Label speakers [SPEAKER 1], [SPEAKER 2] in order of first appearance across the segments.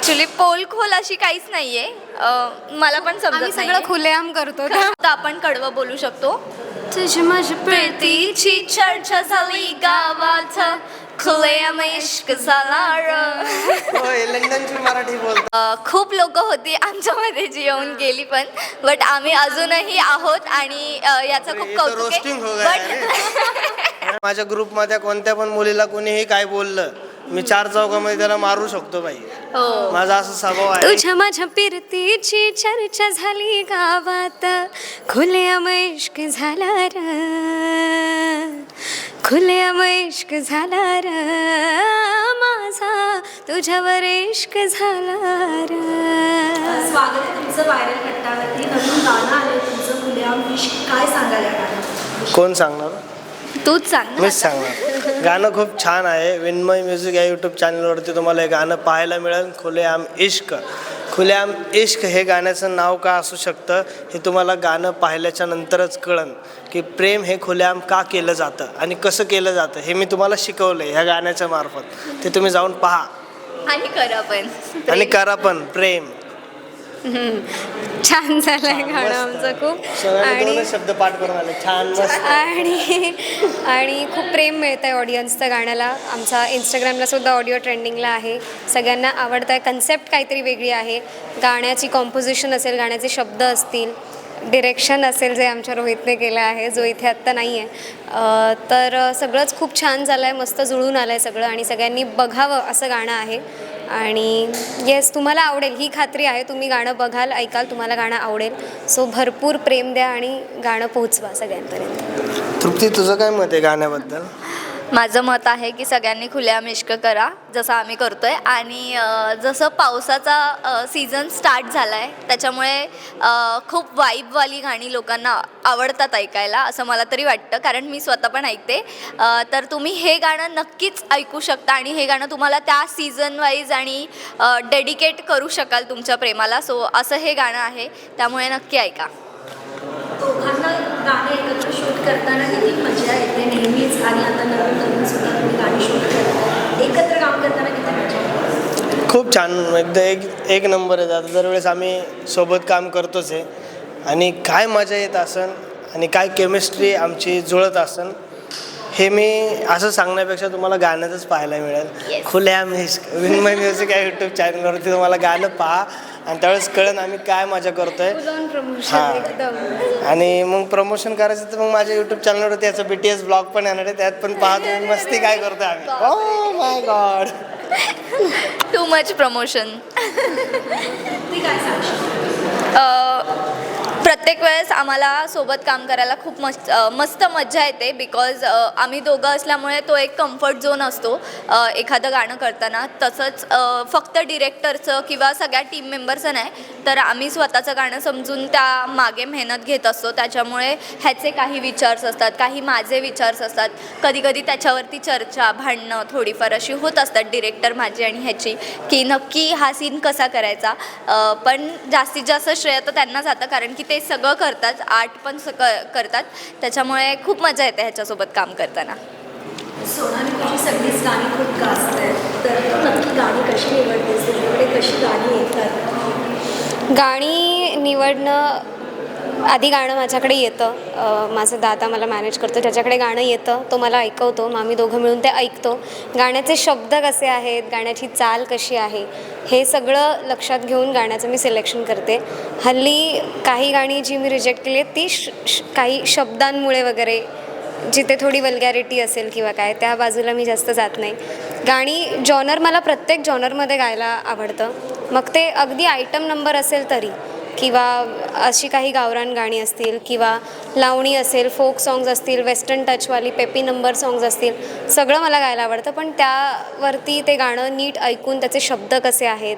[SPEAKER 1] Actually pole खोल अशी काहीच नाहीये. अं, मला पण
[SPEAKER 2] आम्ही
[SPEAKER 1] समजत
[SPEAKER 2] सगळं. खुलेआम करतो.
[SPEAKER 1] आपण कडवं बोलू शकतो.
[SPEAKER 2] तुझी माझी
[SPEAKER 1] प्रीतीची चर्चा झाली गावात खुलेआम इश्क झाला र.
[SPEAKER 3] होय लंडनची मराठी बोलतो
[SPEAKER 1] अ, खूप लोक होती आमच्यामध्ये जी येऊन गेली पण. बट आम्ही अजूनही आहोत आणि अ, याचं खूप
[SPEAKER 3] हे तर
[SPEAKER 1] कौतुक
[SPEAKER 3] roasting हो गया माझ्या ग्रुपमध्ये कोणत्या पण मुलीला कोणीही काय बोललं मी चार चौकामध्ये त्याला मारू शकतो बाई.
[SPEAKER 1] हो.
[SPEAKER 3] माझा असा स्वभाव आहे.
[SPEAKER 2] तुझ्या माझ्या पिरतीची चर्चा झाली गावात. खुलेआम इश्क झाला र. खुलेआम इश्क झाला र. माझा तुझ्यावर इश्क झाला र.
[SPEAKER 4] स्वागत आहे तुमचं व्हायरल कट्टावरती नवीन गाणं आलं तुमचं. खुलेआम इश्क काय गाण्यात
[SPEAKER 3] कोण सांगणार?
[SPEAKER 1] तूच सांग ना.
[SPEAKER 3] मीच सांगणार. गाणं खूप छान आहे. विन्मय म्युझिक या यूट्यूब चॅनलवरती तुम्हाला हे गाणं पाहायला मिळेल. खुलेआम इश्क. खुलेआम इश्क हे गाण्याचं नाव का असू शकतं हे तुम्हाला गाणं पाहिल्याच्या नंतरच कळन की प्रेम हे खुलेआम का केलं जातं आणि कसं केलं जातं हे मी तुम्हाला शिकवलं ह्या गाण्याच्या मार्फत. ते तुम्ही जाऊन पहा.
[SPEAKER 1] आणि करा पण.
[SPEAKER 3] आणि करा पण प्रेम.
[SPEAKER 2] छान झालंय गाणं आमचं खूप. आणि
[SPEAKER 3] शब्द पाठ करून आले. छान मस्त.
[SPEAKER 2] आणि आणि खूप प्रेम मिळतं आहे ऑडियन्सचं गाण्याला. आमचा इंस्टाग्रामला सुद्धा ऑडिओ ट्रेंडिंगला आहे. सगळ्यांना आवडतं आहे कन्सेप्ट काहीतरी वेगळी आहे. गाण्याची कॉम्पोजिशन असेल गाण्याचे शब्द असतील डिरेक्शन असेल जे आमच्या रोहितने केलं आहे जो इथे आत्ता नाही आहे तर सगळंच खूप छान झालं आहे मस्त जुळून आलं आहे सगळं आणि सगळ्यांनी बघावं असं गाणं आहे. आणि येस तुम्हाला आवडेल. ही खात्री आहे. तुम्ही गाणं बघाल ऐकाल तुम्हाला गाणं आवडेल. सो भरपूर प्रेम द्या आणि गाणं पोहोचवा सगळ्यांपर्यंत.
[SPEAKER 3] तृप्ती तुझं काय मत आहे गाण्याबद्दल?
[SPEAKER 1] माझं मत आहे की सगळ्यांनी खुलेआम इश्क करा जसं आम्ही करतो आहे आणि जसं पावसाचा सीझन स्टार्ट झाला आहे त्याच्यामुळे खूप वाईबवाली गाणी लोकांना आवडतात ऐकायला असं मला तरी वाटतं. कारण मी स्वतः पण ऐकते. तर तुम्ही हे गाणं नक्कीच ऐकू शकता आणि हे गाणं तुम्हाला त्या सीझन वाईज आणि डेडिकेट करू शकाल तुमच्या प्रेमाला. सो असं हे गाणं आहे. त्यामुळे नक्की ऐका.
[SPEAKER 4] गाणे एकत्र शूट करताना किती मजा येते नेहमीच. आणि आता नवीन नवीन सुद्धा तुम्ही गाणी शूट करता एकत्र काम करताना किती मजा येते?
[SPEAKER 3] खूप छान. एकदा एक एक नंबर आहे. आता दरवेळेस आम्ही सोबत काम करतोच आहे. आणि काय मजा येत असन आणि काय केमिस्ट्री आमची जुळत असन हे मी असं सांगण्यापेक्षा तुम्हाला गाण्यातच पाहायला मिळेल. खुल्या मिस्क विन्मय म्युझिक या यूट्यूब चॅनलवरती तुम्हाला गाणं पहा. आणि त्यावेळेस कळन आम्ही काय मजा करतोय.
[SPEAKER 2] प्रमोशन
[SPEAKER 3] हां.
[SPEAKER 2] एकदम.
[SPEAKER 3] आणि मग प्रमोशन करायचं तर मग माझ्या यूट्यूब चॅनलवरती याचं बी टी एस ब्लॉग पण येणार आहे. त्यात पण पहा तुम्ही मस्ती काय करतोय आम्ही. ओ my god
[SPEAKER 1] too much promotion प्रत्येक वेळेस आम्हाला सोबत काम करायला खूप मस्त मस्त मज्जा येते बिकॉज आम्ही दोघं असल्यामुळे तो एक कम्फर्ट झोन असतो एखादं गाणं करताना. तसंच फक्त डिरेक्टरचं किंवा सगळ्या टीम मेंबरचं नाही तर आम्ही स्वतःचं गाणं समजून त्या मागे मेहनत घेत असतो. त्याच्यामुळे ह्याचे काही विचार्स असतात काही माझे विचार्स असतात. कधीकधी त्याच्यावरती चर्चा भांडणं थोडीफार अशी होत असतात डिरेक्टर माझी आणि ह्याची की नक्की हा सीन कसा करायचा? पण जास्तीत जास्त श्रेय तर त्यांना जातं कारण की ते सगळं करतात आर्ट पण स क करतात. त्याच्यामुळे खूप मजा येते ह्याच्यासोबत काम करताना.
[SPEAKER 4] सोनाली तुझी सगळीच गाणी खूप आहेत. तर तू नक्की गाणी कशी निवडतेस तुझ्याकडे कशी गाणी येतात?
[SPEAKER 2] गाणी निवडणं आधी गाणं माझ्याकडे येतं. माझं दादा मला मॅनेज करतो. ज्याच्याकडे गाणं येतं तो मला ऐकवतो. मग आम्ही दोघं मिळून ते ऐकतो. गाण्याचे शब्द कसे आहेत? गाण्याची चाल कशी आहे? हे सगळं लक्षात घेऊन गाण्याचं मी सिलेक्शन करते. हल्ली काही गाणी जी मी रिजेक्ट केली आहेत ती श श- काही शब्दांमुळे वगैरे जिथे थोडी वल्गॅरिटी असेल किंवा काय त्या बाजूला मी जास्त जात नाही. गाणी जॉनर मला प्रत्येक जॉनरमध्ये गायला आवडतं. मग ते अगदी आयटम नंबर असेल तरी किंवा अशी काही गावरान गाणी असतील किंवा लावणी असेल फोक सॉंग्स असतील वेस्टर्न टचवाली पेपी नंबर सॉंग्स असतील सगळं मला गायला आवडतं. पण त्यावरती ते गाणं नीट ऐकून त्याचे शब्द कसे आहेत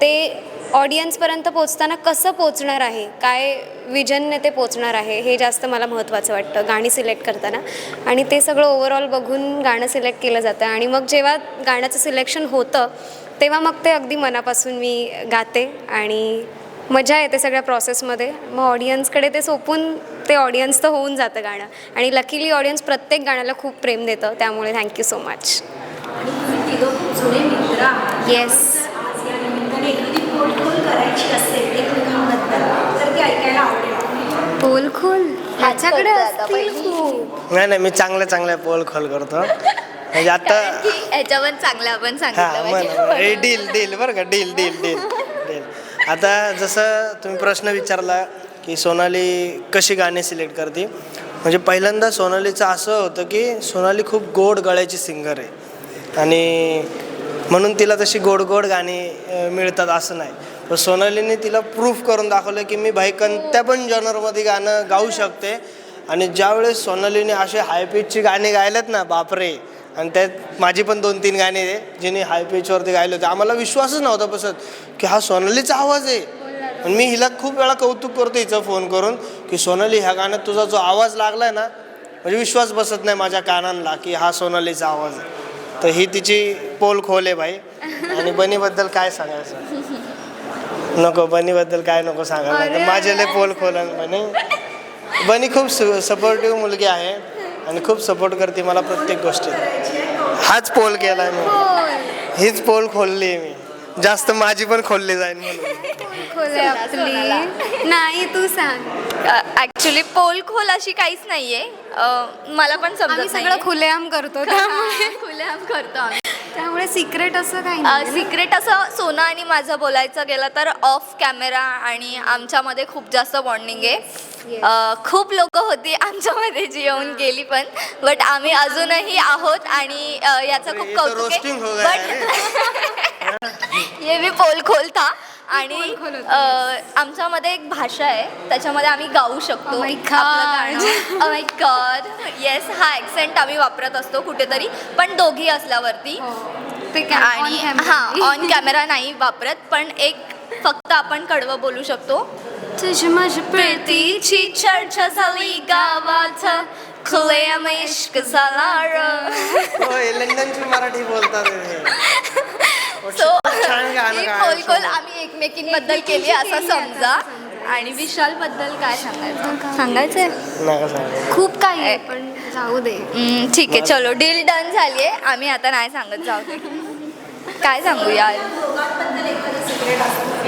[SPEAKER 2] ते ऑडियन्सपर्यंत पोचताना कसं पोचणार आहे काय विजनने ते पोचणार आहे हे जास्त मला महत्त्वाचं वाटतं गाणी सिलेक्ट करताना. आणि ते सगळं ओव्हरऑल बघून गाणं सिलेक्ट केलं जातं. आणि मग जेव्हा गाण्याचं सिलेक्शन होतं तेव्हा मग ते अगदी मनापासून मी गाते. आणि मजा येते सगळ्या प्रोसेसमध्ये मग ऑडियन्सकडे ते सोपून ते ऑडियन्स तर होऊन जातं गाणं. आणि लकीली ऑडियन्स प्रत्येक गाण्याला खूप प्रेम देतं. त्यामुळे thank you so much
[SPEAKER 1] yes
[SPEAKER 2] pole
[SPEAKER 1] खोल
[SPEAKER 2] ह्याच्याकडे
[SPEAKER 3] नाही नाही मी चांगल्या चांगल्या पोल खोल करतो. म्हणजे आता
[SPEAKER 1] ह्याच्यावर चांगलं आपण सांगितलं
[SPEAKER 3] डील डील बरं का डील डील डील. आता जसं तुम्ही प्रश्न विचारला की सोनाली कशी गाणी सिलेक्ट करते म्हणजे पहिल्यांदा सोनालीचं असं होतं की सोनाली खूप गोड गळ्याची सिंगर आहे. आणि म्हणून तिला तशी गोड गोड गाणी मिळतात असं नाही. पण सोनालीने तिला प्रूफ करून दाखवलं की मी भाई कोणत्या पण जॉनरमध्ये गाणं गाऊ शकते. आणि ज्यावेळेस सोनालीने असे हायपीचची गाणी गायलेत ना बापरे. आणि त्यात माझी पण दोन तीन गाणी आहे जिने हाय पिचवरती गायले होते. आम्हाला विश्वासच नव्हता बसत की हा सोनालीचा आवाज आहे. आणि मी हिला खूप वेळा कौतुक करतो हिचं फोन करून की सोनाली ह्या गाण्यात तुझा जो आवाज लागलाय ना म्हणजे विश्वास बसत नाही माझ्या कानांना की हा सोनालीचा आवाज आहे. तर ही तिची पोल खोल आहे भाई. आणि बनीबद्दल काय सांगायचं? नको बनीबद्दल काय नको सांगायला.
[SPEAKER 2] अरे,
[SPEAKER 3] माझे लय पोल खोल आहे बनी बनी खूप सपोर्टिव्ह मुलगी आहे. आणि खूप सपोर्ट करते मला प्रत्येक गोष्टीत. हाच पोल केला मी. हीच पोल खोलली आहे मी. जास्त माझी पण खोलली जाईल म्हणून.
[SPEAKER 2] खोल आहे आपली. नाही तू सांग.
[SPEAKER 1] ऍक्च्युली पोल खोल अशी काहीच नाहीये. अं, मला पण
[SPEAKER 2] आम्ही
[SPEAKER 1] समजत
[SPEAKER 2] सगळं खुलेआम करतो. त्यामुळे
[SPEAKER 1] खुलेआम करतो आम्ही.
[SPEAKER 2] त्यामुळे सिक्रेट असं काही नाही
[SPEAKER 1] सिक्रेट असं सोना आणि माझं बोलायचं गेलं तर ऑफ कॅमेरा आणि आमच्यामध्ये खूप जास्त बॉन्डिंग आहे. खूप लोक होती आमच्यामध्ये जी येऊन गेली पण. बट आम्ही अजूनही आहोत आणि याचं खूप कौतुक
[SPEAKER 3] हो
[SPEAKER 1] आहे बट ये मी पोल खोलता. आणि आमच्यामध्ये एक भाषा आहे त्याच्यामध्ये आम्ही गाऊ शकतो.
[SPEAKER 2] Oh
[SPEAKER 1] गॉड येस हा ॲक्सेंट आम्ही वापरत असतो कुठेतरी पण दोघी असल्यावरती.
[SPEAKER 2] हो.
[SPEAKER 1] आणि हा ऑन कॅमेरा नाही वापरत पण एक फक्त आपण कडवं बोलू शकतो.
[SPEAKER 2] तुझी माझी
[SPEAKER 1] प्रीतीची चर्चा झाली गावात खुले इश्क झाला
[SPEAKER 3] लंडनची मराठी बोलतात.
[SPEAKER 1] सो ही खोल. आम्ही एकमेकींबद्दल केली असं समजा. आणि विशाल बद्दल काय सांगायचं? सांगायचंय.
[SPEAKER 3] नका सांगू.
[SPEAKER 2] खूप काही आहे पण जाऊ दे.
[SPEAKER 1] हम्म, ठीक आहे चलो डील डन झाली आहे. आम्ही आता नाही सांगत जाऊ दे. काय सांगू यार?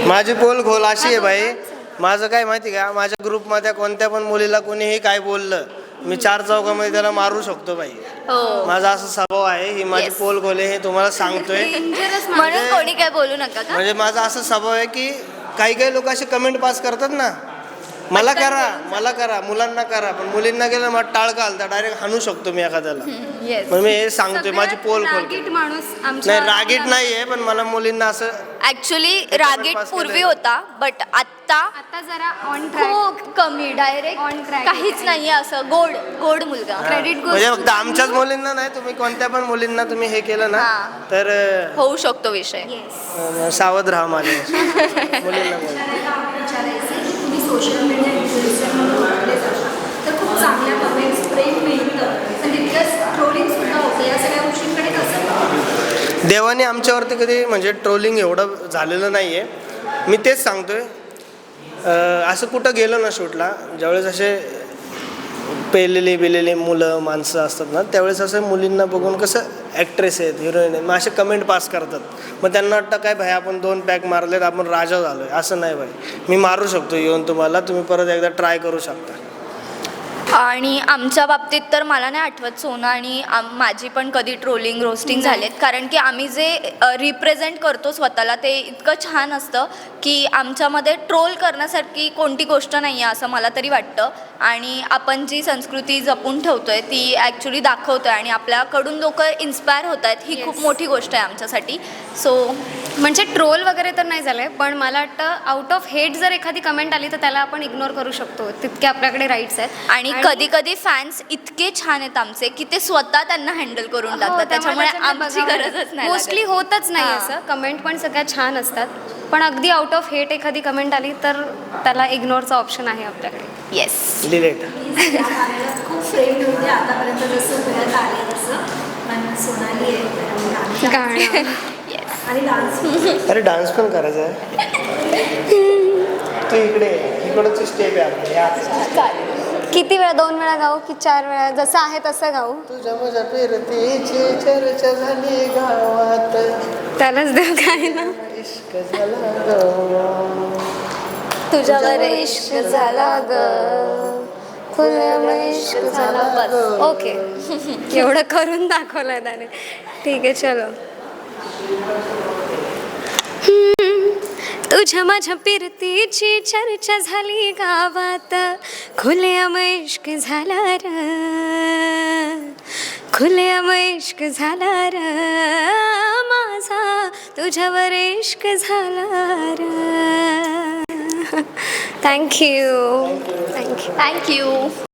[SPEAKER 3] माझी पोल खोल अशी आहे भाई. माझं काय माहिती का? माझ्या ग्रुपमध्ये कोणत्या पण मुलीला कोणीही काय बोललं मी चार चौकामध्ये त्याला मारू शकतो बाई.
[SPEAKER 1] हो.
[SPEAKER 3] माझा असा स्वभाव आहे ही माझी
[SPEAKER 1] Yes.
[SPEAKER 3] पोल खोल आहे हे तुम्हाला सांगतोय.
[SPEAKER 1] म्हणून कोणी काय बोलू नका का?
[SPEAKER 3] म्हणजे माझा असा स्वभाव आहे की काही काही लोक असे कमेंट पास करतात ना मला करा मला करा मुलांना करा पण मुलींना गेलं मला टाळ घालता डायरेक्ट हाणू शकतो मी एखाद्याला.
[SPEAKER 1] येस
[SPEAKER 3] मग मी हे सांगतोय माझी पोल
[SPEAKER 2] रागीट माणूस आमच्या
[SPEAKER 3] नाही रागीट नाही आहे पण मला मुलींना असं
[SPEAKER 1] ऍक्च्युली रागीट
[SPEAKER 3] pass
[SPEAKER 1] पूर्वी
[SPEAKER 3] केलंय.
[SPEAKER 1] होता बट आत्ता
[SPEAKER 2] आता जरा ऑन ट्रॅक
[SPEAKER 1] खूप कमी डायरेक्ट
[SPEAKER 2] track.
[SPEAKER 1] काहीच नाहीये असं गोड गोड मुलगा.
[SPEAKER 2] Credit goes
[SPEAKER 3] म्हणजे फक्त आमच्याच मुलींना नाही तुम्ही कोणत्या पण मुलींना तुम्ही हे केलं ना
[SPEAKER 1] हा.
[SPEAKER 3] तर
[SPEAKER 1] होऊ शकतो विषय.
[SPEAKER 3] अं, सावध राहा माझ्या मुलींना बोल.
[SPEAKER 4] तुम्ही सोशल मीडिया इन्फ्लुएन्सर म्हणून ओळखले जाता तर खूप चांगल्या कमेंट्स प्रेम मिळतं पण तितकंच ट्रोलिंग सुद्धा होते या सगळ्या गोष्टींकडे कसं बघता?
[SPEAKER 3] देवाने आमच्यावरती कधी म्हणजे ट्रोलिंग एवढं झालेलं नाही आहे मी तेच सांगतो आहे असं कुठं गेलो ना शूटला ज्यावेळेस असे पेलेले बिलेले मुलं माणसं असतात ना त्यावेळेस असं मुलींना बघून कसं ॲक्ट्रेस आहेत हिरोईन आहेत मग असे कमेंट पास करतात. मग त्यांना वाटतं काय भाई आपण दोन पॅक मारलेत आपण राजा झालो आहे असं नाही भाई. मी मारू शकतो येऊन तुम्हाला तुम्ही परत एकदा ट्राय करू शकता.
[SPEAKER 1] आणि आमच्या बाबतीत तर मला नाही आठवत सोना आणि आम- माझी पण कधी ट्रोलिंग रोस्टिंग झालेत. कारण की आम्ही जे रिप्रेझेंट करतो स्वतःला ते इतकं छान असतं की आमच्यामध्ये ट्रोल करण्यासारखी कोणती गोष्ट नाही आहे असं मला तरी वाटतं. आणि आपण जी संस्कृती जपून ठेवतोय ती ॲक्च्युली दाखवतोय आणि आपल्याकडून लोक इन्स्पायर होत आहेत ही खूप मोठी गोष्ट आहे आमच्यासाठी. सो
[SPEAKER 2] म्हणजे ट्रोल वगैरे तर नाही झालंय पण मला वाटतं आउट ऑफ हेट जर एखादी कमेंट आली तर त्याला आपण इग्नोर करू शकतो. तितके आपल्याकडे राईट्स आहेत.
[SPEAKER 1] आणि कधी कधी फॅन्स इतके छान आहेत आमचे की ते स्वतः त्यांना हँडल करून टाकतात. त्याच्यामुळे आमची गरजच नाही
[SPEAKER 2] मोस्टली. होतच नाही
[SPEAKER 1] हां.
[SPEAKER 2] असं. कमेंट पण सगळ्यात छान असतात. पण अगदी आउट ऑफ हेट एखादी कमेंट आली तर त्याला इग्नोरचा ऑप्शन आहे आपल्याकडे.
[SPEAKER 1] येस
[SPEAKER 3] डिलेट
[SPEAKER 4] या गाण्याला खूप प्रेम मिळते आतापर्यंत जसं मिळत आले तसं पण सोनाली आहे तर आम्ही
[SPEAKER 2] गाणं.
[SPEAKER 1] येस
[SPEAKER 4] आणि डान्स
[SPEAKER 3] अरे डान्स पण करायचा आहे. तू इकडे इकडची स्टेप आहे आपली. या.
[SPEAKER 2] किती वेळा? दोन वेळा गाऊ की चार वेळा? जसं आहे तसं गाऊ.
[SPEAKER 3] तुझ्या माझ्या फिरतीची चर्चा झाली गावात.
[SPEAKER 2] त्यालाच देऊ काय ना?
[SPEAKER 3] इश्क झाला गं.
[SPEAKER 1] तुझ्यावर इश्क झाला ग.
[SPEAKER 2] खुलेआम इश्क झाला बस. ओके. एवढं करून दाखवलं त्याने. ठीक आहे चलो. तुझ्या माझ्या पिरतीची चर्चा झाली गावात. खुलेआम इश्क झाला र. खुलेआम इश्क झाला र. माझा तुझ्यावर इश्क झाला र. Thank you thank you
[SPEAKER 1] thank you